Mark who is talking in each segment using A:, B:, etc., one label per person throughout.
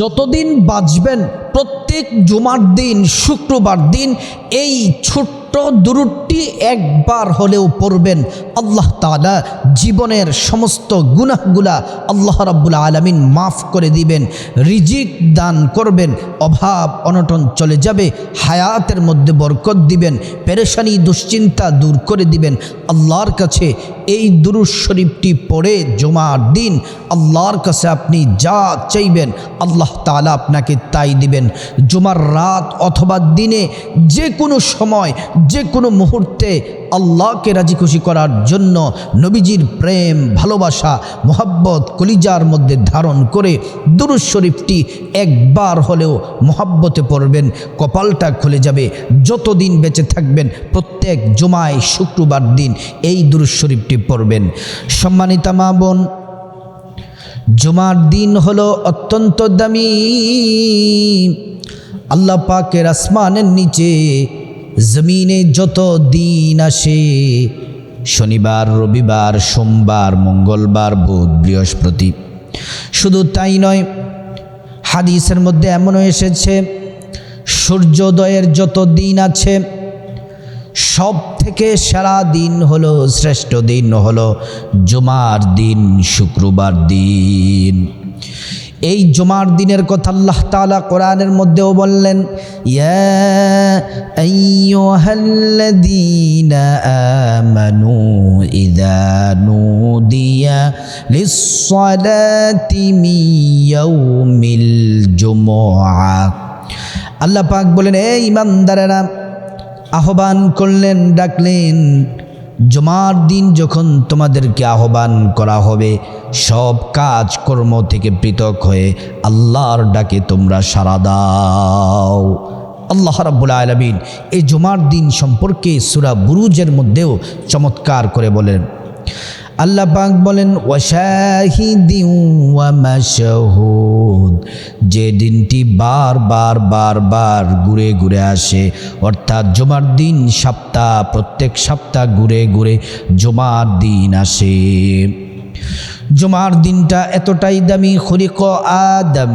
A: যতদিন বাঁচবেন প্রত্যেক জুমার দিন শুক্রবার দিন এই ছোট্ট দুরুটি একবার হলেও পড়বেন। আল্লাহ তালা জীবনের সমস্ত গুনাহগুলা আল্লাহ রাব্বুল আলমিন মাফ করে দিবেন, রিজিক দান করবেন, অভাব অনটন চলে যাবে, হায়াতের মধ্যে বরকত দিবেন, পেরেশানি, দুশ্চিন্তা দূর করে দিবেন। আল্লাহর কাছে এই দুরুজ শরীফটি পড়ে জমার দিন আল্লাহর কাছে আপনি যা চাইবেন আল্লাহ তালা আপনাকে তাই দিবেন। জুমার রাত অথবা দিনে যে কোনো সময় যে কোনো মুহূর্তে আল্লাহকে রাজি খুশি করার জন্য নবীজির প্রেম, ভালোবাসা, মোহাব্বত, কলিজার মধ্যে ধারণ করে দুরুজ শরীফটি একবার হলেও মোহাব্বতে পড়বেন, কপালটা খুলে যাবে, যতদিন বেঁচে থাকবেন প্রত্যেক জুমায় শুক্রবার দিন এই দুরুজ শরীফটি পড়বেন। সম্মানিতা মা বোন, জুমার দিন হলো অত্যন্ত দামি। আল্লাহ পাকের আসমানের নিচে জমিনে যত দিন আসে, শনিবার, রবিবার, সোমবার, মঙ্গলবার, বুধ, বৃহস্পতি। শুধু তাই নয়, হাদিসের মধ্যে এমনও এসেছে, সূর্যোদয়ের যত দিন আছে সব থেকে সেরা দিন হলো, শ্রেষ্ঠ দিন হলো জুমার দিন, শুক্রবার দিন। এই জুমার দিনের কথা আল্লাহ তাআলা কোরআনের মধ্যেও বললেন আমানু ইযা নুদিয়া লিস-সালাতি মিন ইয়াউমিল জুমুআ। আল্লাহ পাক বলেন এই ইমানদারেরা আহ্বান করলেন, ডাকলেন জমার দিন যখন তোমাদেরকে আহ্বান করা হবে, সব কাজ কর্ম থেকে পৃথক হয়ে আল্লাহর ডাকে তোমরা সারা দাও। আল্লাহ রাব্বুল আলমিন এই জমার দিন সম্পর্কে সুরা বুরুজের মধ্যেও চমৎকার করে বলেন আল্লাহ পাক বলেন যে দিনটি বার বার বার বার ঘুরে ঘুরে আসে, অর্থাৎ জুমার দিন সপ্তাহ, প্রত্যেক সপ্তাহ ঘুরে ঘুরে জুমার দিন আসে। জুমার দিনটা এতটাই দামি খরিক আদম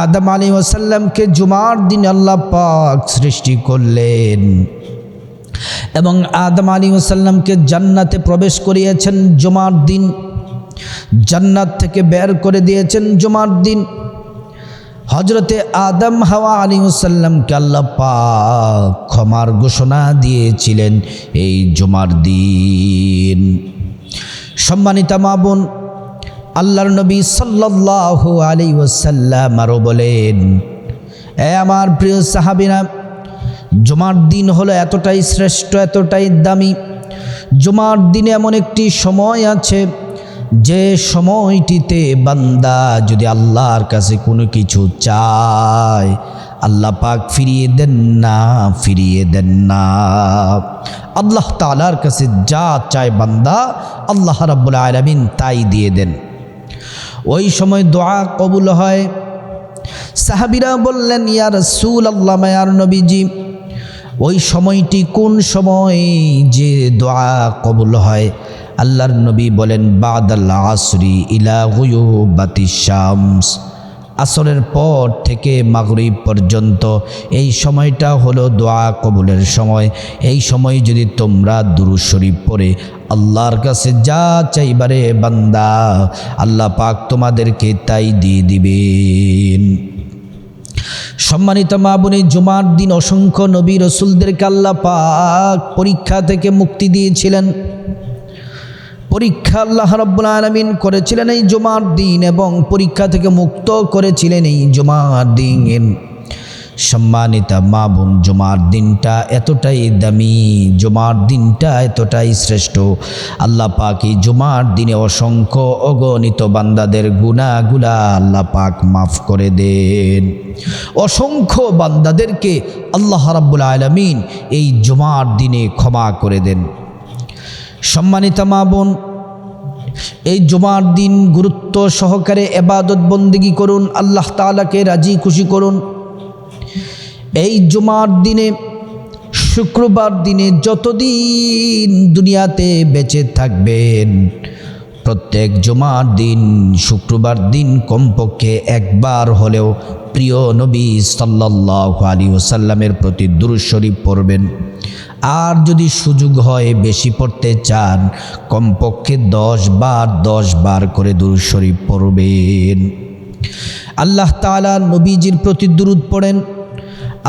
A: আদম আলী ওসাল্লামকে জুমার দিন আল্লাহ পাক সৃষ্টি করলেন। এবং আদম আলী ওসাল্লামকে জান্নাতে প্রবেশ করিয়েছেন জুমার দিন। জান্নাত থেকে বের করে দিয়েছেন জুমার দিন। হজরতে আদম হাওয়া আলী ওসাল্লামকে আল্লাহ পাক ক্ষমার ঘোষণা দিয়েছিলেন এই জুমার দিন। সম্মানিতা মা বোন, আল্লাহর নবী সাল্লাহ আলী ওসাল্লাম আরও বলেন, এ আমার প্রিয় সাহাবিনা জুমার দিন হলো এতটাই শ্রেষ্ঠ, এতটাই দামি। জমার দিনে এমন একটি সময় আছে, যে সময়টিতে বান্দা যদি আল্লাহর কাছে কোনো কিছু চায়, আল্লাহ পাক ফিরিয়ে দেন না, ফিরিয়ে দেন না। আল্লাহ তালার কাছে যা চায় বান্দা আল্লাহ রাব্বুল আলমিন তাই দিয়ে দেন। ওই সময় দোয়া কবুল হয়। সাহাবিরা বললেন ইয়ার সুল আল্লাহ মায়ার নবীজি ওই সময়টি কোন সময় যে দোয়া কবুল হয়? আল্লাহর নবী বলেন, বাদাল আসরি ইলা বাতি শামস। আসরের পর থেকে মাগরিব পর্যন্ত এই সময়টা হলো দোয়া কবুলের সময়। এই সময় যদি তোমরা দুরু শরীফ পড়ে, আল্লাহর কাছে যা চাইবারে বান্দা, আল্লাহ পাক তোমাদেরকে তাই দিয়ে দিবেন। সম্মানিত মা বোনে জুমার দিন অসংখ্য নবী রসুলদেরকে আল্লাহ পাক পরীক্ষা থেকে মুক্তি দিয়েছিলেন। পরীক্ষা আল্লাহ রব্বুল আলমিন করেছিলেন এই জুমার দিন এবং পরীক্ষা থেকে মুক্ত করেছিলেন এই জুমার দিন। সম্মানিতা মা বোন, জুমার দিনটা এতটাই দামি, জুমার দিনটা এতটাই শ্রেষ্ঠ। আল্লাহ পাক এই জুমার দিনে অসংখ্য অগণিত বান্দাদের গুণাগুলা আল্লাহ পাক মাফ করে দেন। অসংখ্য বান্দাদেরকে আল্লাহ রাব্বুল আলমিন এই জুমার দিনে ক্ষমা করে দেন। সম্মানিতা মা বোন, এই জুমার দিন গুরুত্ব সহকারে এবাদত বন্দিগি করুন, আল্লাহ তালাকে রাজি খুশি করুন। এই জুমার দিনে, শুক্রবার দিনে যতদিন দুনিয়াতে বেঁচে থাকবেন, প্রত্যেক জুমার দিন, শুক্রবার দিন কমপক্ষে একবার হলেও প্রিয় নবী সাল্লাহ আলী ওসাল্লামের প্রতি দুরুশরীফ পড়বেন। আর যদি সুযোগ হয় বেশি পড়তে চান, কমপক্ষে দশ বার দশ বার করে দুরুশরীফ পড়বেন। আল্লাহ তালা নবীজির প্রতি দুরুদ পড়েন।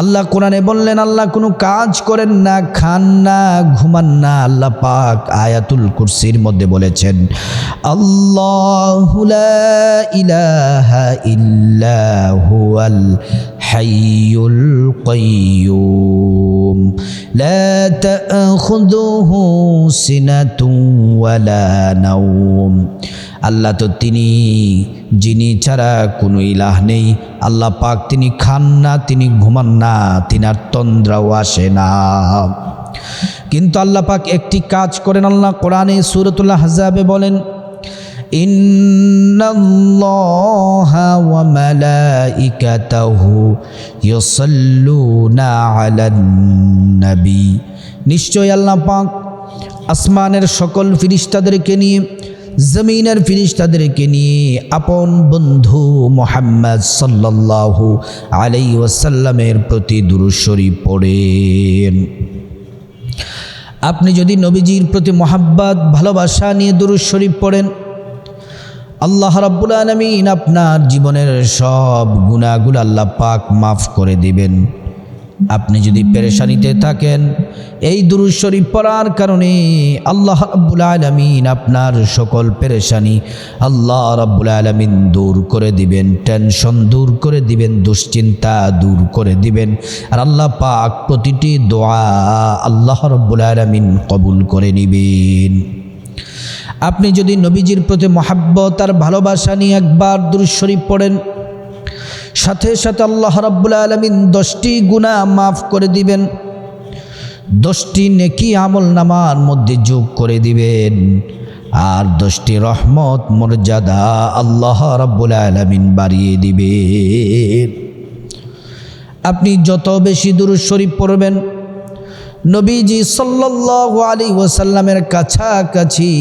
A: আল্লাহ কোরআনে বললেন, আল্লাহ কোনো কাজ করেন না, খান না, ঘুমান না, আল্লাহ পাক আয়াতুল কুরসির মধ্যে বলেছেন, আল্লাহ ইলাহা ইল্লাহুয়াল হাইয়ুল কাইয়ুম। লা তাখুযুহু সিনাতুন ওয়ালা নাওম। আল্লাহ তো তিনি, যিনি ছাড়া কোনো ইলাহ নেই। আল্লাহ পাক তিনি খান না, তিনি ঘুমান না, তিনার তন্দ্রাও আসে না। কিন্তু আল্লাহ পাক একটি কাজ করেন আল্লাহ কোরআনে সুরতুল্লাহ হাজাবে বলেন নিশ্চয় আল্লাহ পাক আসমানের সকল ফিরিস্তাদেরকে নিয়ে জমিনের ফিরিস্তাদেরকে নিয়ে আপন বন্ধু মোহাম্মদ সাল্লাল্লাহু আলাই ওয়াসাল্লামের প্রতি দুরুশ্বরী পড়েন। আপনি যদি নবীজির প্রতি মোহাব্বত, ভালোবাসা নিয়ে দুরুদ শরীফ পড়েন, আল্লাহ রাব্বুল আলমিন আপনার জীবনের সব গুণাগুলো আল্লাহ পাক মাফ করে দিবেন। আপনি যদি পেরেশানিতে থাকেন, এই দুরুদ শরীফ পড়ার কারণে আল্লাহ রাব্বুল আলমিন আপনার সকল পেরেশানি আল্লাহ রাব্বুল আলমিন দূর করে দিবেন, টেনশন দূর করে দিবেন, দুশ্চিন্তা দূর করে দিবেন। আর আল্লাহ পাক প্রতিটি দোয়া আল্লাহ রব্বুল আলমিন কবুল করে নিবেন। আপনি যদি নবীজির প্রতি মহাব্বত আর ভালোবাসা নিয়ে একবার দুরুদ শরীফ পড়েন সাথে সাথে আল্লাহ রাব্বুল আলমিন দশটি গুণা মাফ করে দিবেন। দশটি নেকি আমল নামার মধ্যে যোগ করে দিবেন। আর দশটি রহমত, মর্যাদা আল্লাহ রাব্বুল আলমিন বাড়িয়ে দিবেন। আপনি যত বেশি দুরুদ শরীফ পড়বেন, নবীজি সাল্লাল্লাহু আলী ওসাল্লামের কাছাকাছি,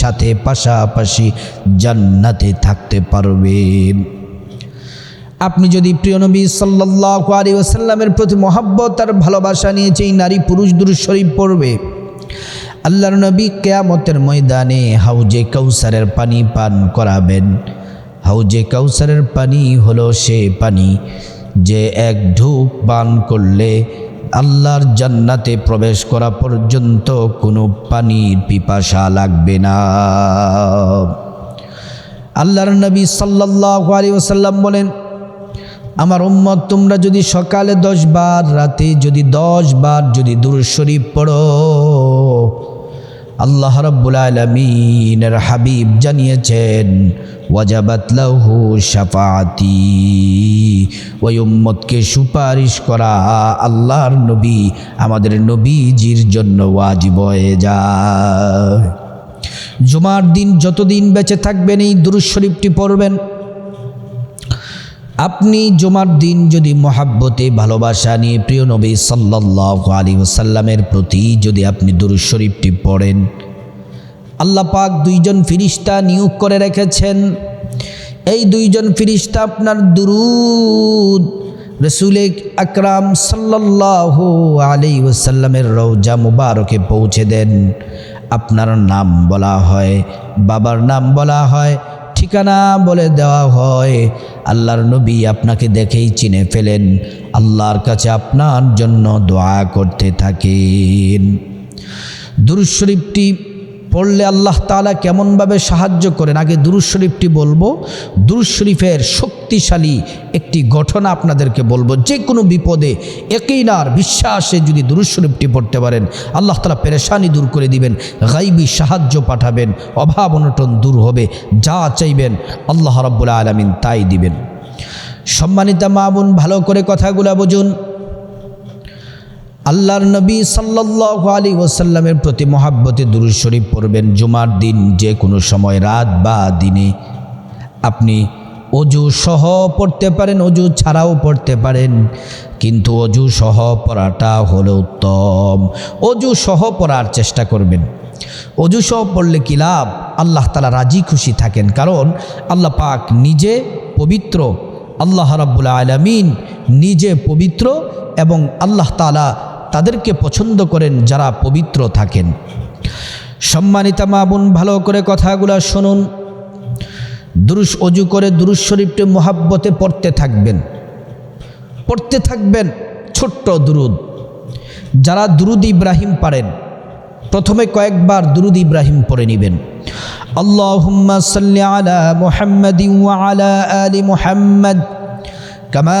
A: সাথে পাশাপাশি জান্নাতে থাকতে পারবেন। আপনি যদি প্রিয় নবী সাল্লাল্লাহু আলী ওসাল্লামের প্রতি মহাব্বত আর ভালোবাসা নিয়েছে এই নারী পুরুষ দুরুদ শরীফ পড়বে, আল্লাহর নবী কেয়ামতের ময়দানে হাউজে কৌসারের পানি পান করাবেন। হাউজে কৌসারের পানি হলো সে পানি যে এক ঢুক পান করলে আল্লাহর জান্নাতে প্রবেশ করা পর্যন্ত কোনো পানির পিপাসা লাগবে না। আল্লাহর নবী সাল্লাল্লাহু আলাইহি ওসাল্লাম বলেন আমার উম্মত, তোমরা যদি সকালে দশ বার, রাতে যদি দশ বার যদি শরীফ পড়ো, আল্লাহ রব্বুল আলমিনের হাবিব জানিয়েছেন, ওয়াজাবাত লাহু শাফাতি ওই উম্মতকে সুপারিশ করা আল্লাহর নবী, আমাদের নবীজির জন্য ওয়াজিব হয়ে যায়। জুমার দিন যতদিন বেঁচে থাকবেন, এই দুরুদ শরীফটি পড়বেন। আপনি জুমার দিন যদি মহাব্বতে ভালোবাসা নিয়ে প্রিয় নবী সাল্লাহ আলী ওসাল্লামের প্রতি যদি আপনি দুরুদ শরীফটি পড়েন, আল্লাহ পাক দুইজন ফিরিস্তা নিয়োগ করে রেখেছেন। এই দুইজন ফিরিস্তা আপনার দুরুদ রসুল আকরাম সাল্লাহ আলী ওসাল্লামের রৌজা মুবারকে পৌঁছে দেন। আপনার নাম বলা হয়, বাবার নাম বলা হয় ঠিকানা বলে দেওয়া হয়। আল্লাহর নবী আপনাকে দেখেই চিনে ফেলেন। আল্লাহর কাছে আপনার জন্য দোয়া করতে থাকেন। দুরুদ শরীফটি পড়লে আল্লাহ তালা কেমনভাবে সাহায্য করেন? আগে দুরুদ শরীফটি বলব। দুরুদ শরীফের শক্তিশালী একটি ঘটনা আপনাদেরকে বলব। যে কোনো বিপদে একই নার বিশ্বাসে যদি দুরুদ শরীফটি পড়তে পারেন, আল্লাহ তালা পেরেশানি দূর করে দিবেন, গাইবি সাহায্য পাঠাবেন, অভাব অনটন দূর হবে, যা চাইবেন আল্লাহ রব্বুল আলমিন তাই দিবেন। সম্মানিতা মা বোন, ভালো করে কথাগুলো বুঝুন। আল্লাহর নবী সাল্লাহ আলী ওসাল্লামের প্রতি মহাব্বতে দুরুদ শরীফ পড়বেন। জুমার দিন যে কোনো সময়, রাত বা দিনে। আপনি অজু সহ পড়তে পারেন, অজু ছাড়াও পড়তে পারেন। কিন্তু অজু সহ পড়াটা হলো উত্তম। অজু সহ পড়ার চেষ্টা করবেন। অজু সহ পড়লে কি লাভ? আল্লাহ তালা রাজি খুশি থাকেন। কারণ আল্লাহ পাক নিজে পবিত্র, আল্লাহ রাব্বুল আলমিন নিজে পবিত্র এবং আল্লাহ তালা তাদেরকে পছন্দ করেন যারা পবিত্র থাকেন। সম্মানিতা মা বোন, ভালো করে কথাগুলো শুনুন। দুরুস অজু করে দুরুস শরীফটি মোহাব্বতে পড়তে থাকবেন। পড়তে থাকবেন ছোট্ট দুরুদ। যারা দুরুদ ইব্রাহিম পারেন, প্রথমে কয়েকবার দুরুদ ইব্রাহিম পড়ে নেবেন। সাল্লি আলা আলা কামা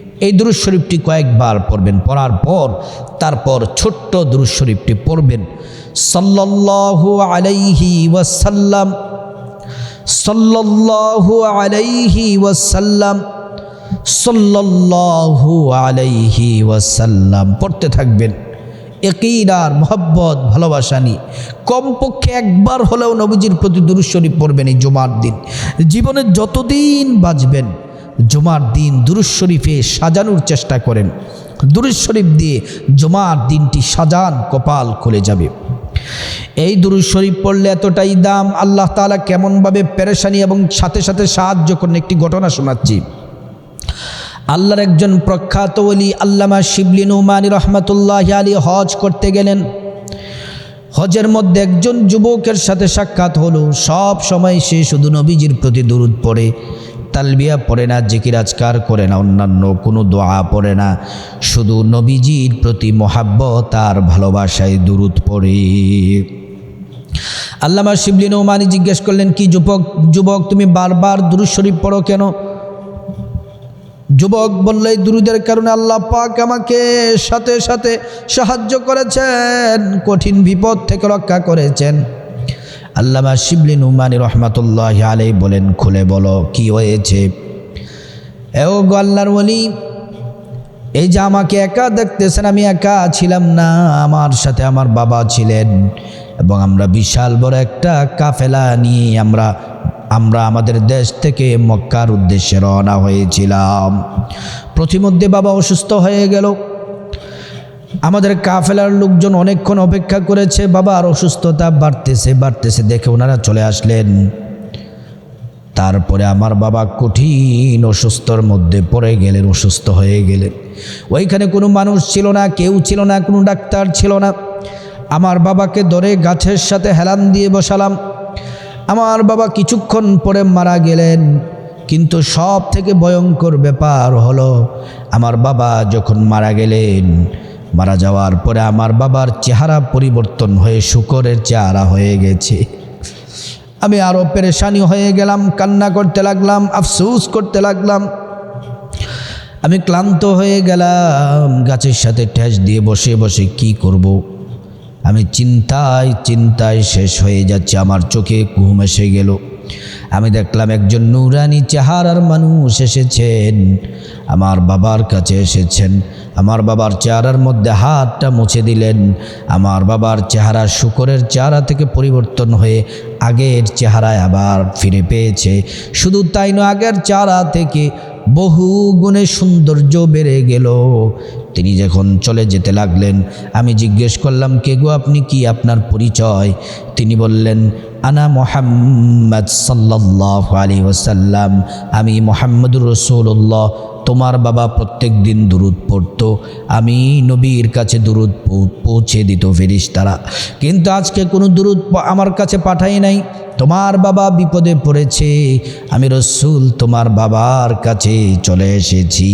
A: এই দুরুজ শরীফটি কয়েকবার পড়বেন, পড়ার পর তারপর ছোট্ট দুরুজ শরীফটি পড়বেন। সাল্লাল্লাহু আলাইহি ওয়াসাল্লাম, সাল্লাল্লাহু আলাইহি ওয়াসাল্লাম, সাল্লাল্লাহু আলাইহি ওয়াসাল্লাম। পড়তে থাকবেন। একিরার মোহব্বত, ভালোবাসা নিয়ে। কমপক্ষে একবার হলেও নবীজির প্রতি দুরুজ শরীফ পড়বেন এই জুমার দিন। জীবনে যতদিন বাঁচবেন জুমার দিন দুরুজ শরীফে সাজানোর চেষ্টা করেন। দুরুজ শরীফ দিয়ে জুমার দিনটি সাজান কপাল খুলে যাবে। এই দুরুজ শরীফ পড়লে এতটাই দাম, আল্লাহ তাআলা কেমনভাবে পেরেশানি এবং সাথে সাথে সাহায্য করেন একটি ঘটনা শোনাচ্ছি। আল্লাহর একজন প্রখ্যাত অলি আল্লামা শিবলি নুমানি রহমতুল্লাহ আলী হজ করতে গেলেন। হজের মধ্যে একজন যুবকের সাথে সাক্ষাৎ হলো। সব সময় সে শুধু নবীজির প্রতি দুরুদ পড়ে। তালবিয়া পড়ে না জিকির আজকার করে না, অন্যান্য কোনো দোয়া পড়ে না। শুধু নবীজির প্রতি মহাব্বত আর ভালোবাসায় দুরুদ পড়ে। আল্লামা শিবলি নৌমানি জিজ্ঞেস করলেন, কি যুবক যুবক, তুমি বারবার দুরুদ শরীফ পড়ো কেন? যুবক বললে দুরুদের কারণে আল্লাহ পাক আমাকে সাথে সাথে সাহায্য করেছেন, কঠিন বিপদ থেকে রক্ষা করেছেন। আল্লামা শিবলি নুমানি রহমাতুল্লাহ আলাই বলেন, খুলে বলো, কি হয়েছে? এও গো আল্লাহর ওলি, এই যে আমাকে একা দেখতেছেন, আমি একা ছিলাম না, আমার সাথে আমার বাবা ছিলেন এবং আমরা বিশাল বড় একটা কাফেলা নিয়ে আমরা আমরা আমাদের দেশ থেকে মক্কার উদ্দেশ্যে রওনা হয়েছিলাম। প্রতিমধ্যে বাবা অসুস্থ হয়ে গেল। আমাদের কাফেলার লোকজন অনেকক্ষণ অপেক্ষা করেছে, বাবার অসুস্থতা বাড়তেছে বাড়তেছে দেখে ওনারা চলে আসলেন। তারপরে আমার বাবা কঠিন অসুস্থর মধ্যে পড়ে গেলেন, অসুস্থ হয়ে গেলেন। ওইখানে কোনো মানুষ ছিল না, কেউ ছিল না, কোনো ডাক্তার ছিল না। আমার বাবাকে ধরে গাছের সাথে হেলান দিয়ে বসালাম। আমার বাবা কিছুক্ষণ পরে মারা গেলেন, কিন্তু সব থেকে ভয়ঙ্কর ব্যাপার হলো, আমার বাবা যখন মারা গেলেন মারা যাওয়ার পরে আমার বাবার চেহারা পরিবর্তন হয়ে শুকরের চেহারা হয়ে গেছে। আমি আরও পেরেশানি হয়ে গেলাম, কান্না করতে লাগলাম, আফসুস করতে লাগলাম। আমি ক্লান্ত হয়ে গেলাম, গাছের সাথে ঠেস দিয়ে বসে বসে কি করব। আমি চিন্তায় চিন্তায় শেষ হয়ে যাচ্ছে, আমার চোখে ঘুম এসে গেল। আমি দেখলাম একজন নুরানি চেহারার মানুষ এসেছেন, আমার বাবার কাছে এসেছেন। আমার বাবার চেহারার মধ্যে হাতটা মুছে দিলেন। আমার বাবার চেহারা শুকরের চেহারা থেকে পরিবর্তন হয়ে আগের চেহারায় আবার ফিরে পেয়েছে। শুধু তাই নয়, আগের চেহারা থেকে বহু গুণে সৌন্দর্য বেড়ে গেল। তিনি যখন চলে যেতে লাগলেন, আমি জিজ্ঞেস করলাম, কে গো আপনি? কি আপনার পরিচয়? তিনি বললেন আনা মোহাম্মদ সাল্লাহ আলী ওসাল্লাম আমি মোহাম্মদুর রসুল্লাহ তোমার বাবা প্রত্যেক দিন দুরুদ পড়তো, আমি নবীর কাছে দুরুদ পৌঁছে দিত ফেরিস তারা কিন্তু আজকে কোনো দুরুদ আমার কাছে পাঠাই নাই, তোমার বাবা বিপদে পড়েছে, আমি রসুল তোমার বাবার কাছে চলে এসেছি।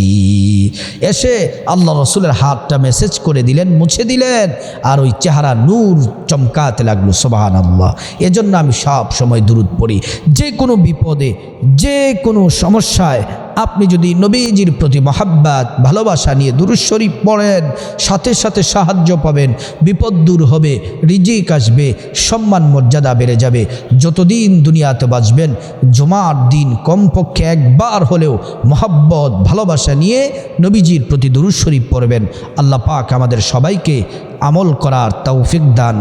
A: এসে আল্লাহ রসুলের হাতটা মেসেজ করে দিলেন, মুছে দিলেন, আর ওই চেহারা নূর চমকাতে লাগল সোবাহান আল্লাহ এজন্য আমি সব সময় দূরত পড়ি। যে কোনো বিপদে, যে কোনো সমস্যায় আপনি যদি নবীজির প্রতি মহাব্বাত, ভালোবাসা নিয়ে দুরুশ্বরী পড়েন, সাথে সাথে সাহায্য পাবেন, বিপদ দূর হবে, রিজিক আসবে, সম্মান মর্যাদা বেড়ে যাবে। যতদিন দুনিয়াতে বাঁচবেন, জমার দিন কমপক্ষে একবার হলেও মহাব্বত, ভালোবাসা নিয়ে নবীজির প্রতি দুরুশ্বরী পড়বেন। আল্লাহ পাক আমাদের সবাইকে আমল করার তৌফিক দান।